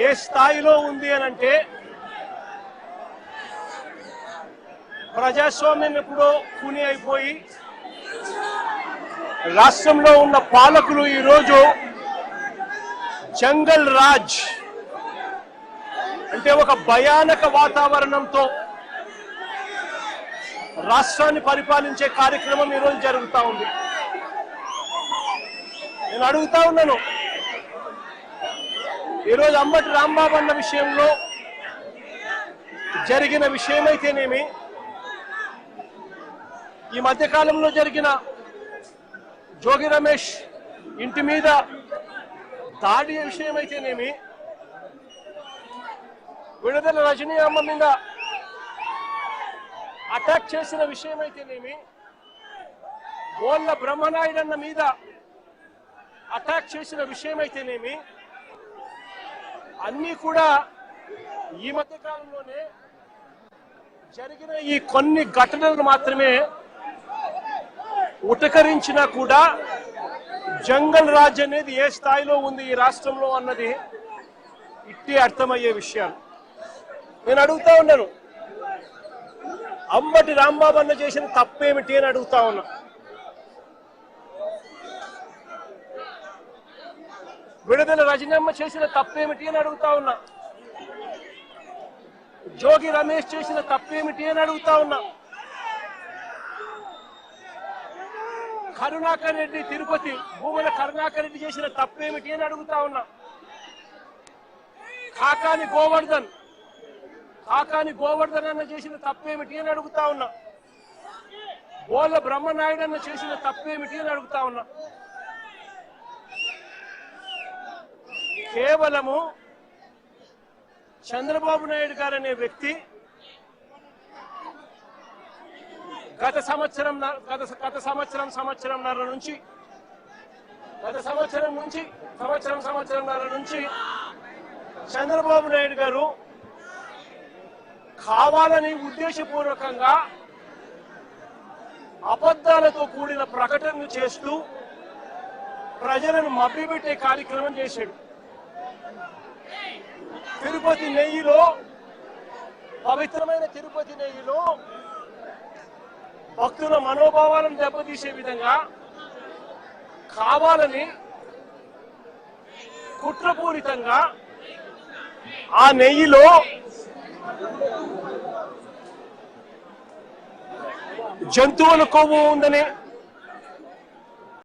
ఏ స్థాయిలో ఉంది అని అంటే ప్రజాస్వామ్యం ఎప్పుడో కూని అయిపోయి రాష్ట్రంలో ఉన్న పాలకులు ఈరోజు జంగల్ రాజ్ అంటే ఒక భయానక వాతావరణంతో రాష్ట్రాన్ని పరిపాలించే కార్యక్రమం ఈరోజు జరుగుతూ ఉంది. నేను అడుగుతా ఉన్నాను ఈరోజు అమ్మటి రాంబాబు అన్న విషయంలో జరిగిన విషయమైతేనేమి ఈ మధ్యకాలంలో జరిగిన జోగి రమేష్ ఇంటి మీద దాడి విషయమైతేనేమి విడుదల రజనీ అమ్మ మీద అటాక్ చేసిన విషయమైతేనేమి గోళ్ళ బ్రహ్మనాయుడన్న మీద అటాక్ చేసిన విషయమైతేనేమి అన్నీ కూడా ఈ మధ్య కాలంలోనే జరిగిన ఈ కొన్ని ఘటనలు మాత్రమే ఉటకరించినా కూడా జంగల్ రాజ్ అనేది ఏ స్థాయిలో ఉంది ఈ రాష్ట్రంలో అన్నది ఇట్టి అర్థమయ్యే విషయాలు. నేను అడుగుతా ఉన్నాను. అమ్మటి రాంబాబు అన్న చేసిన తప్పేమిటి అని అడుగుతా ఉన్నా. విడుదల రజనమ్మ చేసిన తప్పేమిటి అని అడుగుతా ఉన్నా. జోగి రమేష్ చేసిన తప్పేమిటి అని అడుగుతా ఉన్నా. కరుణాకర్ రెడ్డి తిరుపతి భూముల కరుణాకర్ రెడ్డి చేసిన తప్పేమిటి అని అడుగుతా ఉన్నా. కాకాని గోవర్ధన్ కాకాని గోవర్ధన్ అన్న చేసిన తప్పేమిటి అని అడుగుతా ఉన్నా. బోల బ్రహ్మనాయుడు అన్న చేసిన తప్పేమిటి అని అడుగుతా ఉన్నా. కేవలము చంద్రబాబు నాయుడు గారు అనే వ్యక్తి గత సంవత్సరం గత గత సంవత్సరం సంవత్సరంన్నర నుంచి గత సంవత్సరం నుంచి సంవత్సరం సంవత్సరంన్నర నుంచి చంద్రబాబు నాయుడు గారు కావాలని ఉద్దేశపూర్వకంగా అబద్ధాలతో కూడిన ప్రకటనలు చేస్తూ ప్రజలను మభ్యపెట్టే కార్యక్రమం చేశాడు. తిరుపతి నెయ్యిలో పవిత్రమైన తిరుపతి నెయ్యిలో భక్తుల మనోభావాలను దెబ్బతీసే విధంగా కావాలని కుట్రపూరితంగా ఆ నెయ్యిలో జంతువుల కొవ్వు ఉందని